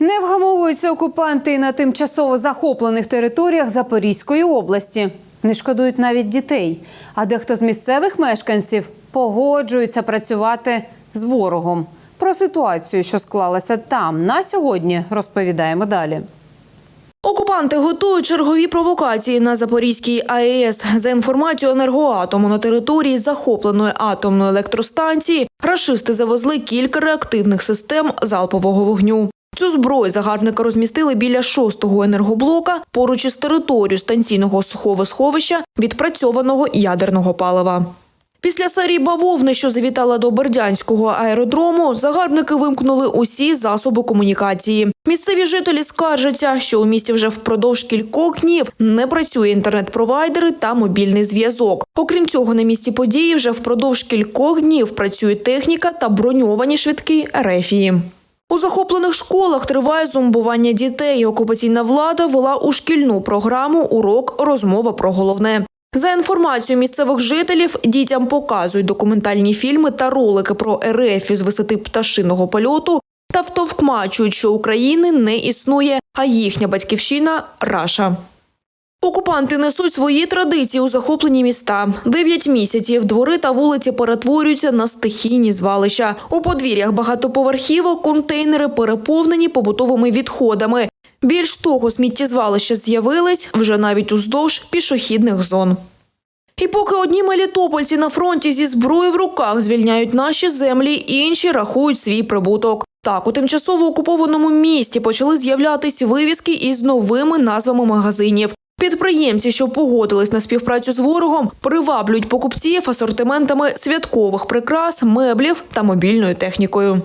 Не вгамовуються окупанти на тимчасово захоплених територіях Запорізької області. Не шкодують навіть дітей. А дехто з місцевих мешканців погоджується працювати з ворогом. Про ситуацію, що склалася там на сьогодні, розповідаємо далі. Окупанти готують чергові провокації на Запорізькій АЕС. За інформацією енергоатому на території захопленої атомної електростанції рашисти завезли кілька реактивних систем залпового вогню. Цю зброю загарбники розмістили біля шостого енергоблока поруч із територією станційного сховища відпрацьованого ядерного палива. Після серії бавовни, що завітала до Бердянського аеродрому, загарбники вимкнули усі засоби комунікації. Місцеві жителі скаржаться, що у місті вже впродовж кількох днів не працює інтернет-провайдери та мобільний зв'язок. Окрім цього, на місці події вже впродовж кількох днів працює техніка та броньовані швидкі рефії. У захоплених школах триває зомбування дітей. Окупаційна влада вела у шкільну програму урок розмова про головне. За інформацією місцевих жителів, дітям показують документальні фільми та ролики про РФ із висоти пташиного польоту та втовкмачують, що України не існує, а їхня батьківщина Раша. Окупанти несуть свої традиції у захоплені міста. Дев'ять місяців двори та вулиці перетворюються на стихійні звалища. У подвір'ях багатоповерхівок контейнери переповнені побутовими відходами. Більш того, сміттєзвалища з'явились вже навіть уздовж пішохідних зон. І поки одні мелітопольці на фронті зі зброєю в руках звільняють наші землі, інші рахують свій прибуток. Так, у тимчасово окупованому місті почали з'являтись вивіски із новими назвами магазинів. Підприємці, що погодились на співпрацю з ворогом, приваблюють покупців асортиментами святкових прикрас, меблів та мобільною технікою.